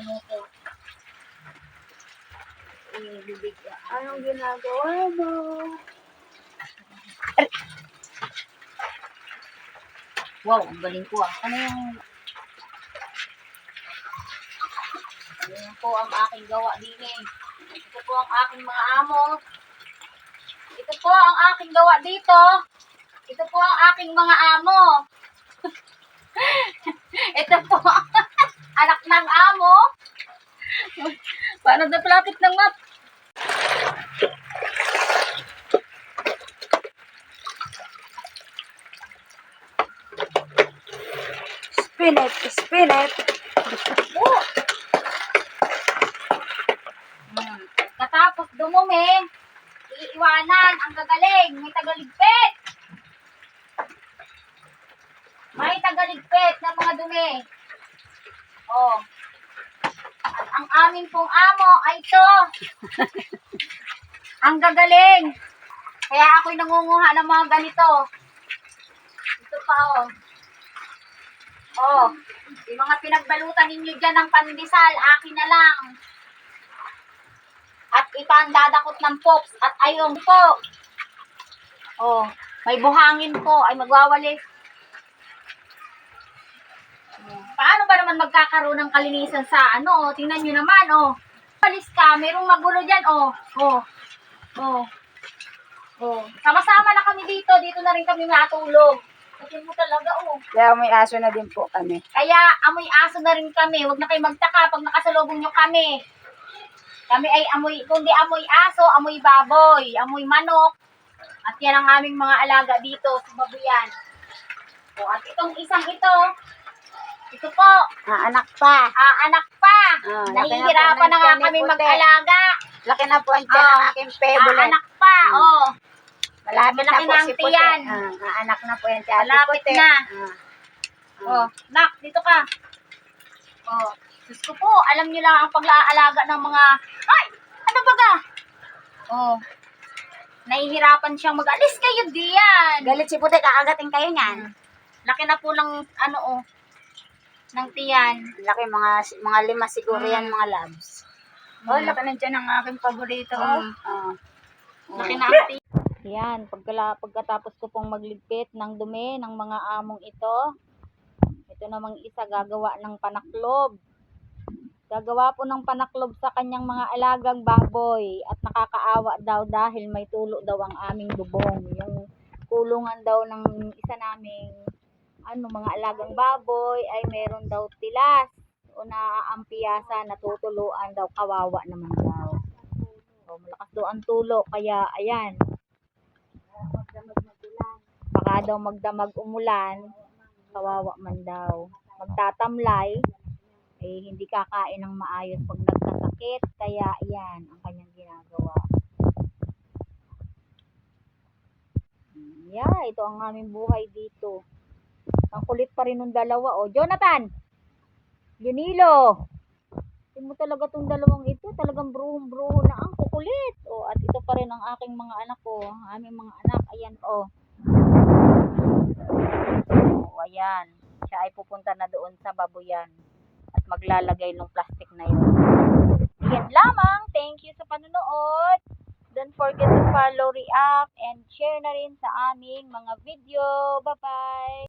minuto. Ibibigyan. Anong ginagawa mo? Wow, ang galing ko ah. Ano yung... Yung po ang aking gawa din eh. Ito po ang aking mga amo. Ito po ang aking gawa dito. Ito po ang aking mga amo. Ito po anak ng amo. Paano na palapit ng map? Spin it, spin it. Oh. Hmm. Katapos dumumi, iiwanan ang gagaling. May tagaligpit. May tagaligpit ng mga dumi. Oh. At ang amin pong amo ay ito. ang gagaling. Kaya ako'y nangunguha ng mga ganito. Ito pa oh. Oh, yung mga pinagbalutan ninyo dyan ng pandesal, akin na lang. At ipandadakot ng pops at ayun po. Oh, may buhangin po ay magwawalis. Oh, Paano ba naman magkakaroon ng kalinisan sa ano? Oh, tingnan nyo naman, oh. Walis ka, merong magulo dyan, oh. Oh. Oh. Oh. Sama-sama na kami dito. Dito na rin kami matulog. Kasi mo talaga, oh. Kaya may aso na din po kami. Kaya amoy aso na rin kami. Huwag na kayo magtaka pag nakasalubong nyo kami. Kami ay amoy, kundi amoy aso, amoy baboy, amoy manok. At yan ang aming mga alaga dito sa babuyan. O, at itong isang ito, ito po, Ah, anak pa. ah, anak pa. Ah, na Nahihirapan po na ng nga kami mag-alaga. Laki na po ang tiyan ng Ah, aking Ah, favorite. anak pa, oh. Malapit na malaki po na ang si Puti. tiyan. Ah, ah, anak na po yan si Ate Malapit Puti. na. Ah. Oh, nak, dito ka. Oh, Diyos ko po, alam niyo lang ang pag-aalaga ng mga, ay, ano ba ka? Oh, nahihirapan siyang mag-alis kayo diyan. Galit si Puti, kakagating kayo niyan. Laki na po ng, ano oh, ng tiyan. Laki mga mga lima siguro Mm. yan mga labs. Oh, Mm. laki na dyan ang aking paborito. Mm. Ah. Laki na ang tiyan. Yan, pagkala, pagkatapos ko pong magligpit ng dumi ng mga among ito, ito namang isa gagawa ng panaklob. Gagawa po ng panaklob sa kanyang mga alagang baboy at nakakaawa daw dahil may tulo daw ang aming bubong. Yung kulungan daw ng isa naming ano, mga alagang baboy ay meron daw tilas o naaampiyasan, natutuluan daw, kawawa naman daw. So, malakas daw ang tulo, kaya ayan, baka daw magdamag umulan, kawawa man daw. Magtatamlay, eh hindi kakain ng maayos pag nagkasakit, kaya yan ang kanyang ginagawa. Yeah, ito ang aming buhay dito. Ang kulit pa rin ng dalawa, oh. Jonathan! Junilo! Tingnan mo talaga tong dalawang ito, talagang bruhong-bruho na ang kukulit. Oh, at ito pa rin ang aking mga anak ko, ang aming mga anak, ayan oh. Oh, ayan. Siya ay pupunta na doon sa babuyan at maglalagay ng plastic na yun. Yan lamang. Thank you sa panonood. Don't forget to follow, react, and share na rin sa aming mga video. Bye-bye!